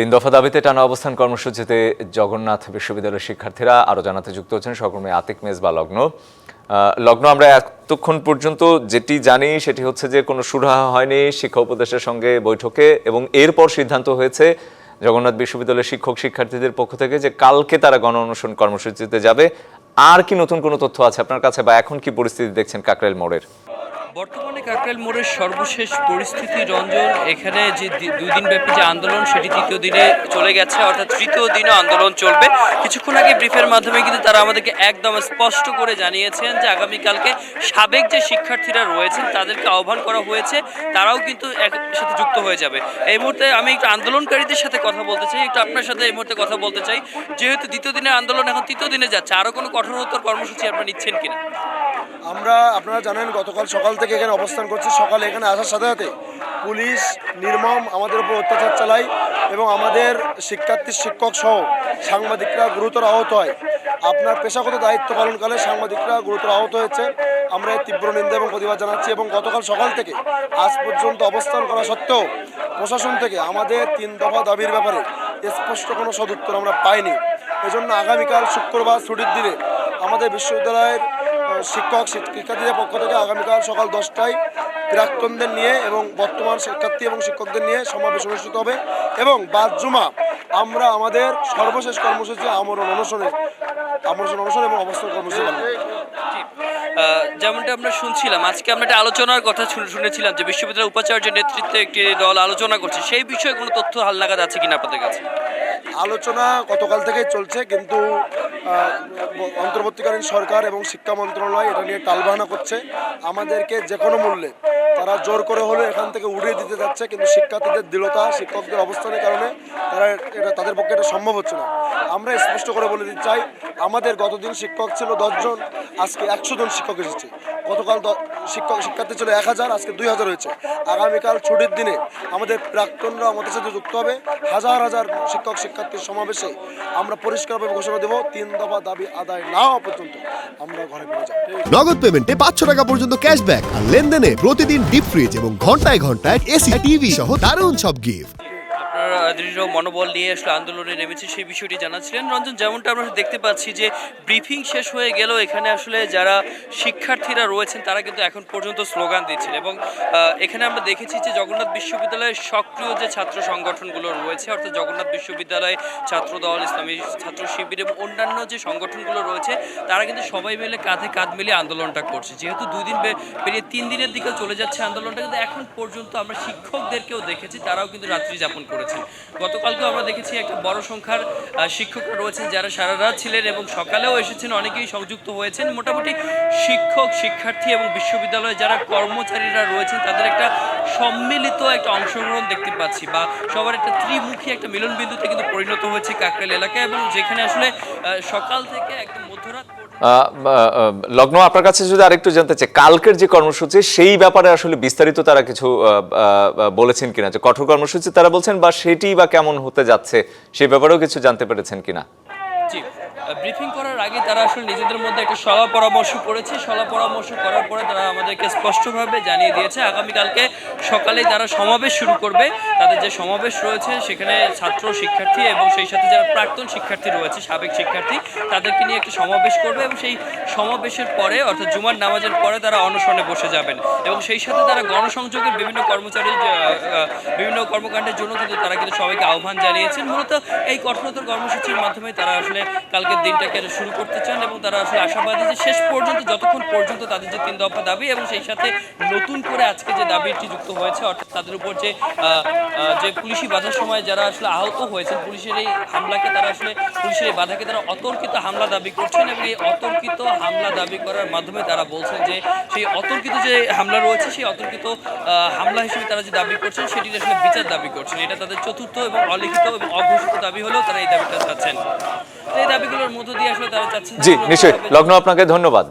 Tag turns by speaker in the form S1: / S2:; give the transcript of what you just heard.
S1: তিন দফা দাবিতে টানা অবস্থান কর্মসূচিতে জগন্নাথ বিশ্ববিদ্যালয়ের শিক্ষার্থীরা আরও জানাতে যুক্ত হচ্ছেন সহকর্মী আতিক মেজবা লগ্ন। লগ্ন, আমরা এতক্ষণ পর্যন্ত যেটি জানি সেটি হচ্ছে যে কোনো সুরাহা হয়নি শিক্ষা উপদেষ্টার সঙ্গে বৈঠকে এবং এরপর সিদ্ধান্ত হয়েছে জগন্নাথ বিশ্ববিদ্যালয়ের শিক্ষক শিক্ষার্থীদের পক্ষ থেকে যে কালকে তারা গণ অনুসরণ কর্মসূচিতে যাবে। আর কি নতুন কোনো তথ্য আছে আপনার কাছে বা এখন কি পরিস্থিতি দেখছেন কাকরাইল মোড়ের?
S2: বর্তমানে কাকরাইল মোড়ের সর্বশেষ পরিস্থিতি রঞ্জন, এখানে যে দুই দিন ব্যাপী যে আন্দোলন, সেটি তৃতীয় দিনে চলে গেছে, অর্থাৎ তৃতীয় দিনও আন্দোলন চলবে। কিছুক্ষণ আগে ব্রিফের মাধ্যমে কিন্তু তারা আমাদেরকে একদম স্পষ্ট করে জানিয়েছেন যে আগামীকালকে সাবেক যে শিক্ষার্থীরা রয়েছেন, তাদেরকে আহ্বান করা হয়েছে, তারাও কিন্তু এক সাথে যুক্ত হয়ে যাবে। এই মুহূর্তে আমি একটু আন্দোলনকারীদের সাথে কথা বলতে চাই, একটু আপনার সাথে এই মুহূর্তে কথা বলতে চাই। যেহেতু দ্বিতীয় দিনের আন্দোলন এখন তৃতীয় দিনে যাচ্ছে, আরও কোনো কঠোরতর কর্মসূচি আপনারা নিচ্ছেন কিনা?
S3: আমরা, আপনারা জানেন, গতকাল সকাল থেকে এখানে অবস্থান করছি। সকালে এখানে আসার সাথে সাথে পুলিশ, নির্মম আমাদের উপর অত্যাচার চালায় এবং আমাদের শিক্ষার্থী, শিক্ষক সহ সাংবাদিকরা গুরুতর আহত হয়। আপনার পেশাগত দায়িত্ব পালনকালে সাংবাদিকরা গুরুতর আহত হয়েছে। আমরা তীব্র নিন্দা এবং প্রতিবাদ জানাচ্ছি এবং গতকাল সকাল থেকে আজ পর্যন্ত অবস্থান করা সত্ত্বেও প্রশাসন থেকে আমাদের তিন দফা দাবির ব্যাপারে স্পষ্ট কোনো সদুত্তর আমরা পাইনি। এজন্য আগামীকাল শুক্রবার ছুটির দিনে আমাদের বিশ্ববিদ্যালয়ের শিক্ষক শিক- শিক্ষার্থীদের পক্ষ থেকে আগামীকাল সকাল দশটায় প্রাক্তনদের নিয়ে এবং বর্তমান শিক্ষার্থী এবং শিক্ষকদের নিয়ে সমাবেশ অনুষ্ঠিত হবে এবং বাদ জুমা আমরা আমাদের সর্বশেষ কর্মসূচি আমরণ অনুসরণে আমরণ অনুসরণ এবং অবস্থান কর্মসূচি
S2: যেমনটা আমরা শুনছিলাম আজকে আমরা একটা আলোচনার কথা শুনেছিলাম যে বিশ্ববিদ্যালয় উপাচার্যের নেতৃত্বে একটি দল আলোচনা করছে। সেই বিষয়ে কোনো তথ্য হালনাগাদ আছে কিনা আপনাদের কাছে?
S3: আলোচনা গতকাল থেকেই চলছে কিন্তু অন্তর্বর্তীকালীন সরকার এবং শিক্ষা মন্ত্রণালয় এটা নিয়ে টালবাহানা করছে। আমাদেরকে যে কোনো মূল্যে তারা জোর করে হলে এখান থেকে উড়িয়ে দিতে যাচ্ছে, কিন্তু শিক্ষার্থীদের দৃঢ়তা, শিক্ষকদের অবস্থানের কারণে তারা এটা তাদের পক্ষে এটা সম্ভব হচ্ছে না। আমরা স্পষ্ট করে বলে দিতে চাই, আমাদের গতদিন শিক্ষক ছিল দশজন, আজকে একশো জন শিক্ষক এসেছে। গতকাল শিক্ষক শিক্ষার্থী ছিল এক হাজার, আজকে দুই হাজার হয়েছে। আগামীকাল ছুটির দিনে আমাদের প্রাক্তনরা আমাদের সাথে যুক্ত হবে। হাজার হাজার শিক্ষক শিক্ষার্থীর সমাবেশে আমরা পরিষ্কারভাবে ঘোষণা দেব, তিন দফা দাবি আদায় না হওয়া পর্যন্ত আমরা ঘরে ফিরে যাব।
S4: নগদ পেমেন্টে পাঁচশো টাকা পর্যন্ত ক্যাশব্যাক আর লেনদেনে প্রতিদিন ডিপ ফ্রিজ এবং ঘন্টায় ঘন্টায় এসি, টিভি সহ দারুণ সব গিফট
S2: দৃঢ় মনোবল নিয়ে আসলে আন্দোলনে নেমেছে, সেই বিষয়টি জানাচ্ছিলেন। রঞ্জন, যেমনটা আমরা দেখতে পাচ্ছি যে ব্রিফিং শেষ হয়ে গেল এখানে আসলে যারা শিক্ষার্থীরা রয়েছেন, তারা কিন্তু এখন পর্যন্ত স্লোগান দিচ্ছেন এবং এখানে আমরা দেখেছি যে জগন্নাথ বিশ্ববিদ্যালয়ের সক্রিয় যে ছাত্র সংগঠনগুলো রয়েছে, অর্থাৎ জগন্নাথ বিশ্ববিদ্যালয় ছাত্র দল ইসলামী ছাত্র শিবির এবং অন্যান্য যে সংগঠনগুলো রয়েছে, তারা কিন্তু সবাই মিলে কাঁধে কাঁধ মিলিয়ে আন্দোলনটা করছে। যেহেতু দুই দিন পেরিয়ে তিন দিনের দিকে চলে যাচ্ছে আন্দোলনটা, কিন্তু এখন পর্যন্ত আমরা শিক্ষকদেরকেও দেখেছি, তারাও কিন্তু রাত্রি যাপন করেছেন। গতকালকেও আমরা দেখেছি একটা বড় সংখ্যার শিক্ষকরা রয়েছেন যারা সারা রাত ছিলেন এবং সকালেও এসেছেন। অনেকেই সংযুক্ত হয়েছেন। মোটামুটি শিক্ষক, শিক্ষার্থী এবং বিশ্ববিদ্যালয়ে যারা কর্মচারীরা রয়েছেন, তাদের একটা সম্মিলিত একটা অংশগ্রহণ দেখতে পাচ্ছি বা সবার একটা ত্রিমুখী একটা মিলনবিন্দুতে কিন্তু পরিণত হয়েছে কাকরাইল এলাকায় এবং যেখানে আসলে সকাল থেকে একদম মধ্যরাত
S1: লগ্ন, আপনার কাছে যদি আরেকটু জানতে চাই, কালকের যে কর্মসূচি, সেই ব্যাপারে আসলে বিস্তারিত তারা কিছু বলেছেন কিনা? যে কঠোর কর্মসূচি তারা বলছেন বা সেটি বা কেমন হতে যাচ্ছে সেই ব্যাপারেও কিছু জানতে পেরেছেন কিনা?
S2: ব্রিফিং করার আগে তারা আসলে নিজেদের মধ্যে একটা সলা পরামর্শ করেছে। সলা পরামর্শ করার পরে তারা আমাদেরকে স্পষ্টভাবে জানিয়ে দিয়েছে, আগামীকালকে সকালে তারা সমাবেশ শুরু করবে, তাদের যে সমাবেশ রয়েছে, সেখানে ছাত্র শিক্ষার্থী এবং সেই সাথে যারা প্রাক্তন শিক্ষার্থী রয়েছে, সাবেক শিক্ষার্থী, তাদেরকে নিয়ে একটা সমাবেশ করবে এবং সেই সমাবেশের পরে, অর্থাৎ জুমার নামাজের পরে তারা অনশনে বসে যাবেন এবং সেই সাথে তারা গণসংযোগের বিভিন্ন কর্মচারী বিভিন্ন কর্মকাণ্ডের জন্য কিন্তু তারা কিন্তু সবাইকে আহ্বান জানিয়েছেন। মূলত এই কঠোরতর কর্মসূচির মাধ্যমে তারা আসলে কালকের দিনটাকে শুরু করতে চান এবং তারা আসলে আশাবাদী যে শেষ পর্যন্ত, যতক্ষণ পর্যন্ত তাদের যে তিন দফা দাবি এবং সেই সাথে নতুন করে আজকে যে দাবিটি যুক্ত হয়েছে, অর্থাৎ তাদের উপর যে যে পুলিশি বাধার সময় যারা আসলে আহত হয়েছেন, পুলিশের এই হামলাকে তারা আসলে, পুলিশের এই বাধাকে তারা অতর্কিত হামলা দাবি করছেন এবং এই অতর্কিত হামলা দাবি করার মাধ্যমে তারা বলছেন যে, সেই অতর্কিত যে হামলা রয়েছে, সেই অতর্কিত হামলা হিসেবে তারা যে দাবি করছেন, সেটির আসলে বিচার দাবি করছেন। এটা তাদের চতুর্থ এবং অলিখিত এবং অঘোষিত দাবি হলেও তারা এই দাবিটা চাচ্ছেন। এই দাবিগুলোর মধ্য দিয়ে আসলে তারা চাচ্ছে
S1: জি নিশ্চয়ই। লগ্ন আপনাকে ধন্যবাদ।